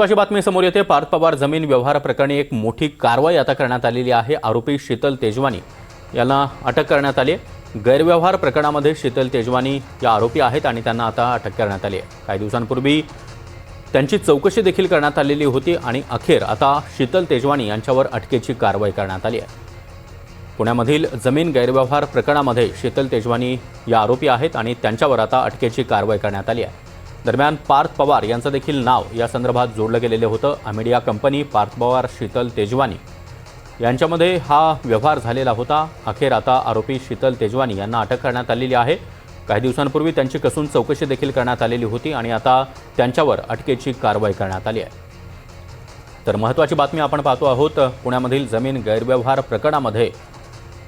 महत्वाची बातमी समोर येते. पार्थ पवार जमीन व्यवहार प्रकरणी एक मोठी कारवाई आता करण्यात आलेली आहे. आरोपी शीतल तेजवानी यांना अटक करण्यात आली आहे. गैरव्यवहार प्रकरणामध्ये शीतल तेजवानी या आरोपी आहेत आणि त्यांना आता अटक करण्यात आली आहे. काही दिवसांपूर्वी त्यांची चौकशी देखील करण्यात आलेली होती आणि अखेर आता शीतल तेजवानी यांच्यावर अटकेची कारवाई करण्यात आली आहे. पुण्यामधील जमीन गैरव्यवहार प्रकरणामध्ये शीतल तेजवानी या आरोपी आहेत आणि त्यांच्यावर आता अटकेची कारवाई करण्यात आली आहे. दरम्यान पार्थ पवार यांचं देखील नाव या संदर्भात जोडलं गेलेलं होतं. अमेडिया कंपनी पार्थ पवार शीतल तेजवानी यांच्यामध्ये हा व्यवहार झालेला होता. अखेर आता आरोपी शीतल तेजवानी यांना अटक करण्यात आलेली आहे. काही दिवसांपूर्वी त्यांची कसून चौकशी देखील करण्यात आलेली होती आणि आता त्यांच्यावर अटकेची कारवाई करण्यात आली आहे. तर महत्त्वाची बातमी आपण पाहतो आहोत. पुण्यामधील जमीन गैरव्यवहार प्रकरणामध्ये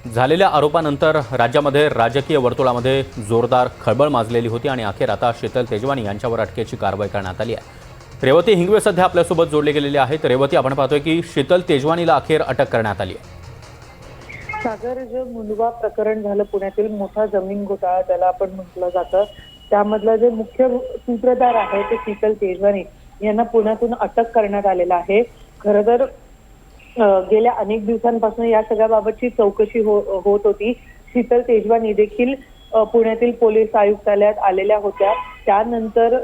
झालेल्या आरोपानंतर राज्यामध्ये राजकीय वर्तुळामध्ये जोरदार खळबळ माजलेली होती आणि अखेर आता शीतल तेजवानी यांच्यावर अटकेची कारवाई करण्यात आली आहे. रेवती हिंगवे सध्या आपल्यासोबत जोडले गेलेले आहेत. रेवती आपण पाहतोय की शीतल तेजवानीला अखेर अटक करण्यात आली आहे. सागर जे मुंडवा प्रकरण झालं पुण्यातील मोठा जमीन घोटाळा त्याला आपण म्हटलं जातं. त्यामधलं जे मुख्य सूत्रधार आहे ते शीतल तेजवानी. यांना पुण्यातून अटक करण्यात आलेला आहे. खरं तर गेल्या अनेक दिवसांपासून या सगळ्याबाबतची चौकशी हो- होत होती. शीतल तेजवानी देखील पुण्यातील पोलीस आयुक्तालयात आलेल्या होत्या. त्यानंतर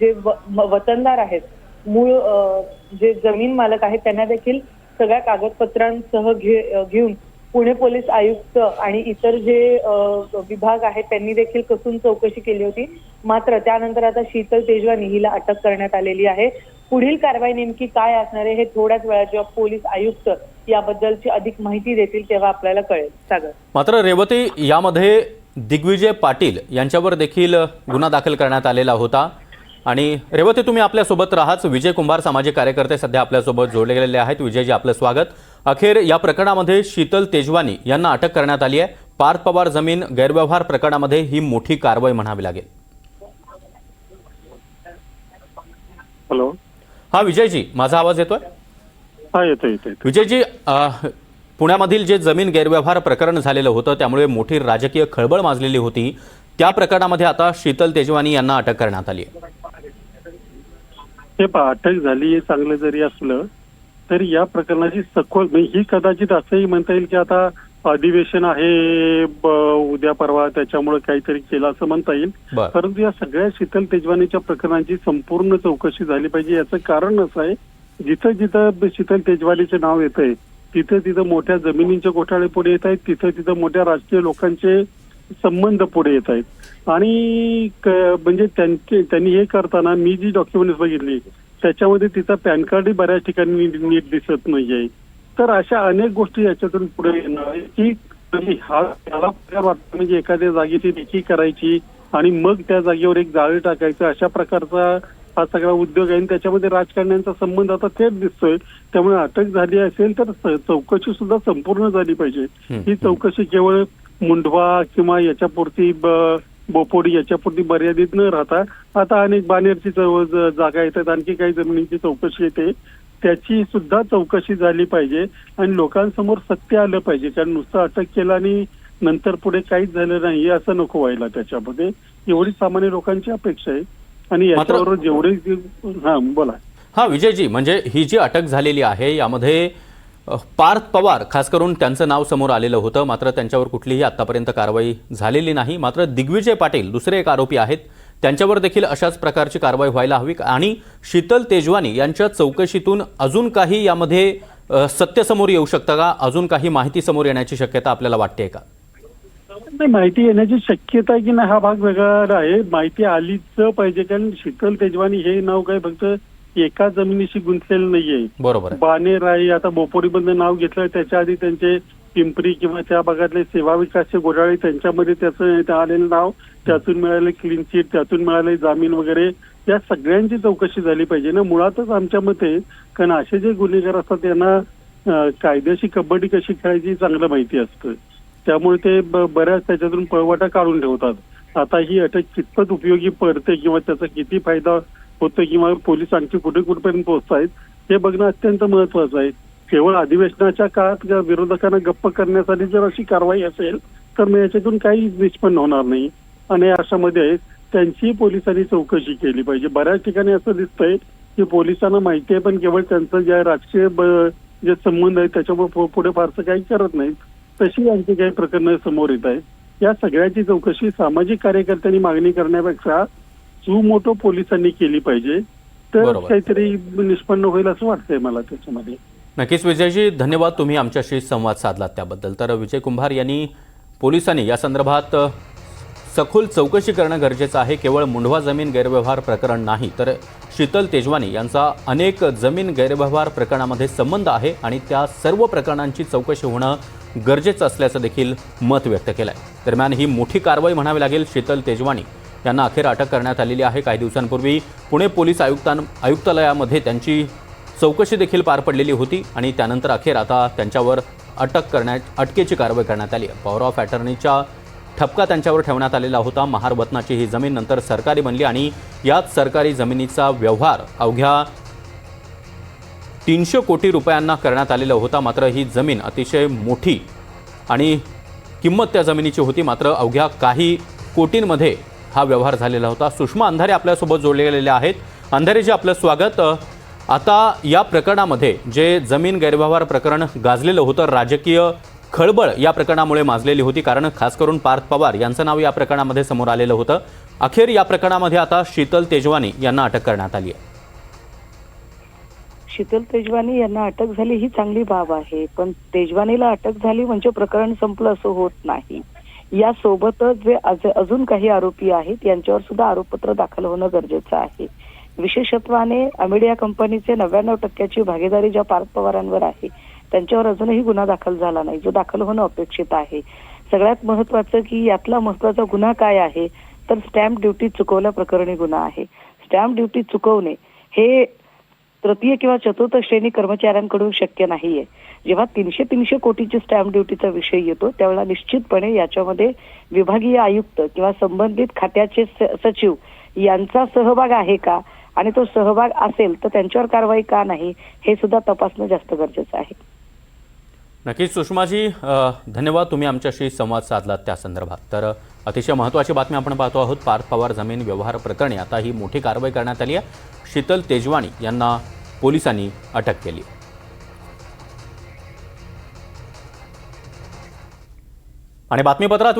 जे वतनदार आहेत मूळ जे जमीन मालक आहेत त्यांना देखील सगळ्या कागदपत्रांसह घे घेऊन पुणे पोलीस आयुक्त आणि इतर जे विभाग आहेत त्यांनी देखील कसून चौकशी केली होती. मात्र त्यानंतर आता शीतल तेजवानी हिला अटक करण्यात आलेली आहे. पुढील कारवाई नेमकी काय असणार आहे हे थोड्याच वेळात जेव्हा पोलीस आयुक्त याबद्दलची अधिक माहिती देतील तेव्हा आपल्याला कळेल. सागर. मात्र रेवती यामध्ये दिग्विजय पाटील यांच्यावर देखील गुन्हा दाखल करण्यात आलेला होता. आणि रेवती तुम्ही आपल्यासोबत राहाच. विजय कुंभार सामाजिक कार्यकर्ते सध्या आपल्यासोबत जोडले गेलेले आहेत. विजयजी आपलं स्वागत. अखेर या प्रकरणामध्ये शीतल तेजवानी यांना अटक करण्यात आली आहे. पार्थ पवार जमीन गैरव्यवहार प्रकरणामध्ये ही मोठी कारवाई म्हणावी लागेल. हॅलो. हा विजयजी माझा आवाज येतोय? हा येतो येतो येतो. विजयजी अ, पुण्यामधील जे जमीन गैरव्यवहार प्रकरण झालेलं होतं त्यामुळे मोठी राजकीय खळबळ माजलेली होती. त्या प्रकरणामध्ये आता शीतल तेजवानी यांना अटक करण्यात आली आहे. हे पहा अटक झाली हे चांगलं जरी असलं तरी या प्रकरणाची सखोल म्हणजे ही कदाचित असंही म्हणता येईल की आता अधिवेशन आहे उद्या परवा त्याच्यामुळे काहीतरी केलं असं म्हणता येईल. परंतु या सगळ्या शीतल तेजवानीच्या प्रकरणाची संपूर्ण चौकशी झाली पाहिजे याचं कारण असं आहे जिथं जिथं शीतल तेजवानीचं नाव येत आहे तिथं तिथं मोठ्या जमिनींचे घोटाळे पुढे येत आहेत तिथं तिथं मोठ्या राजकीय लोकांचे संबंध पुढे येत आहेत. आणि म्हणजे त्यांचे त्यांनी हे करताना मी जी डॉक्युमेंट्स बघितली त्याच्यामध्ये तिचा पॅन कार्डही बऱ्याच ठिकाणी नीट दिसत नाहीये. तर अशा अनेक गोष्टी याच्यातून पुढे येणार आहे की म्हणजे हा त्याला प्रकार वाटतं म्हणजे एखाद्या जागेची देखी करायची आणि मग त्या जागेवर एक जाळी टाकायचं अशा प्रकारचा हा सगळा उद्योग आहे. आणि त्याच्यामध्ये राजकारण्यांचा संबंध आता थेट दिसतोय. त्यामुळे अटक झाली असेल तर चौकशी सुद्धा संपूर्ण झाली पाहिजे. ही चौकशी केवळ मुंडवा किंवा याच्यापुरती बोपोडी याच्यापुरती मर्यादित न राहता आता अनेक बानेरची जागा येतात. आणखी काही जमिनींची चौकशी येते. त्याची सुद्धा चौकशी झाली पाहिजे आणि लोकांसमोर सत्य आलं पाहिजे. कारण नुसतं अटक केलं आणि नंतर पुढे काहीच झालं नाही असं नको व्हायला त्याच्यामध्ये. एवढी सामान्य लोकांची अपेक्षा आहे. आणि याच्याबरोबर जेवढे हा बोला. हा विजयजी म्हणजे ही जी अटक झालेली आहे यामध्ये पार्थ पवार खास करून त्यांचं नाव समोर आलेलं होतं. मात्र त्यांच्यावर कुठलीही आतापर्यंत कारवाई झालेली नाही. मात्र दिग्विजय पाटील दुसरे एक आरोपी आहेत. त्यांच्यावर देखील अशाच प्रकारची कारवाई व्हायला हवी. आणि शीतल तेजवानी यांच्या चौकशीतून अजून काही यामध्ये सत्य समोर येऊ शकतं का? अजून काही माहिती समोर येण्याची शक्यता आपल्याला वाटते का? नाही माहिती येण्याची शक्यता आहे की नाही हा भाग वेगळा आहे. माहिती आलीच पाहिजे. कारण शीतल तेजवानी हे नाव काय? फक्त एका जमिनीशी गुंतलेलं नाहीये. बरोबर बानेर आहे आता बोपोडीमधलं नाव घेतलं त्याच्या आधी त्यांचे पिंपरी किंवा त्या भागातले सेवा विकासचे घोटाळे त्यांच्यामध्ये त्याचं ते आलेलं नाव त्यातून मिळाले क्लीन चिट त्यातून मिळाले जामीन वगैरे या सगळ्यांची चौकशी झाली पाहिजे ना. मुळातच आमच्या मते कारण असे जे गुन्हेगार असतात त्यांना अं, कायद्याची कबड्डी कशी खेळायची चांगलं माहिती असतं. त्यामुळे ते बऱ्याच त्याच्यातून पळवाटा काढून ठेवतात. आता ही अटक कितपत उपयोगी पडते किंवा त्याचा किती फायदा होतं किंवा पोलीस आणखी कुठे कुठेपर्यंत पोहोचतायत हे बघणं अत्यंत महत्वाचं आहे. केवळ अधिवेशनाच्या काळात विरोधकांना गप्प करण्यासाठी जर अशी कारवाई असेल तर मग याच्यातून काही निष्पन्न होणार नाही. आणि अशामध्ये त्यांची पोलिसांनी चौकशी केली पाहिजे. बऱ्याच ठिकाणी असं दिसतंय की पोलिसांना माहिती आहे पण केवळ त्यांचं जे राजकीय ब- जे संबंध आहे त्याच्यामुळे पुढे फारसं काही करत नाहीत. तशी आणखी काही प्रकरणं समोर येत आहेत. या सगळ्याची चौकशी सामाजिक कार्यकर्त्यांनी मागणी करण्यापेक्षा सुमोटो पोलिसांनी केली पाहिजे तर. काहीतरी निष्पन्न होईल असं वाटतंय मला त्याच्यामध्ये. नक्कीच विजयजी धन्यवाद तुम्ही आमच्याशी संवाद साधलात त्याबद्दल. तर विजय कुंभार यांनी पोलिसांनी या संदर्भात सखोल चौकशी करणं गरजेचं आहे. केवळ मुंढवा जमीन गैरव्यवहार प्रकरण नाही तर शीतल तेजवानी यांचा अनेक जमीन गैरव्यवहार प्रकरणामध्ये संबंध आहे आणि त्या सर्व प्रकरणांची चौकशी होणं गरजेचं असल्याचं देखील मत व्यक्त केलं आहे दरम्यान ही मोठी कारवाई म्हणावी लागेल शीतल तेजवानी. यांना अखेर अटक करण्यात आलेली आहे. काही दिवसांपूर्वी पुणे पोलीस आयुक्तां आयुक्तालयामध्ये त्यांची चौकशी देखील पार पडलेली होती आणि त्यानंतर अखेर आता त्यांच्यावर अटक करण्यात अटकेची कारवाई करण्यात आली पॉवर ऑफ अटर्नीच्या ठपका त्यांच्यावर ठेवण्यात आलेला होता. महारवतनाची ही जमीन नंतर सरकारी बनली आणि याच सरकारी जमिनीचा व्यवहार अवघ्या तीनशे कोटी रुपयांना करण्यात आलेला होता. मात्र ही जमीन अतिशय मोठी आणि किंमत त्या जमिनीची होती. मात्र अवघ्या काही कोटींमध्ये हा व्यवहार झालेला होता. सुषमा अंधारे आपल्यासोबत जोडलेले आहेत. अंधारेजी आपलं स्वागत. आता या प्रकरणामध्ये जे जमीन गैरव्यवहार प्रकरण गाजलेलं होतं राजकीय खळबळ या प्रकरणामुळे माजलेली होती. कारण खास करून पार्थ पवार यांचं नाव या प्रकरणामध्ये समोर आलेलं होतं. अखेर या प्रकरणामध्ये आता शीतल तेजवानी यांना अटक करण्यात आली आहे. शीतल तेजवानी यांना अटक झाली ही चांगली बाब आहे. पण तेजवानीला अटक झाली म्हणजे प्रकरण संपलं असं होत नाही. यासोबतच जे अजून काही आरोपी आहेत यांच्यावर सुद्धा आरोपपत्र दाखल होणं गरजेचं आहे. विशेषत्वाने अमेडिया कंपनीचे नव्याण्णव टक्क्याची भागीदारी ज्या पार्थ पवारांवर आहे त्यांच्यावर अजूनही गुन्हा दाखल झाला नाही. जो दाखल होणं अपेक्षित आहे. सगळ्यात महत्वाचं की यातला महत्त्वाचा गुन्हा काय आहे तर स्टॅम्प ड्युटी चुकवल्या प्रकरणी गुन्हा आहे. स्टॅम्प ड्युटी चुकवणे हे तृतीय किंवा चतुर्थ श्रेणी कर्मचाऱ्यांकडून शक्य नाहीये. जेव्हा तीनशे तीनशे कोटीची स्टॅम्प ड्युटीचा विषय येतो त्यावेळेला निश्चितपणे याच्यामध्ये विभागीय आयुक्त किंवा संबंधित खात्याचे सचिव यांचा सहभाग आहे का? आणि तो सहभाग असेल तर त्यांच्यावर कारवाई का नाही? हे सुद्धा तपासणं जास्त गरजेचं आहे. नक्कीच सुषमाजी धन्यवाद तुम्ही आमच्याशी संवाद साधलात त्या संदर्भात. तर अतिशय महत्त्वाची बातमी आपण पाहतो आहोत. पार्थ पवार जमीन व्यवहार प्रकरणी आता ही मोठी कारवाई करण्यात आली आहे. शीतल तेजवानी यांना पोलिसांनी अटक केली आणि बातमीपत्रात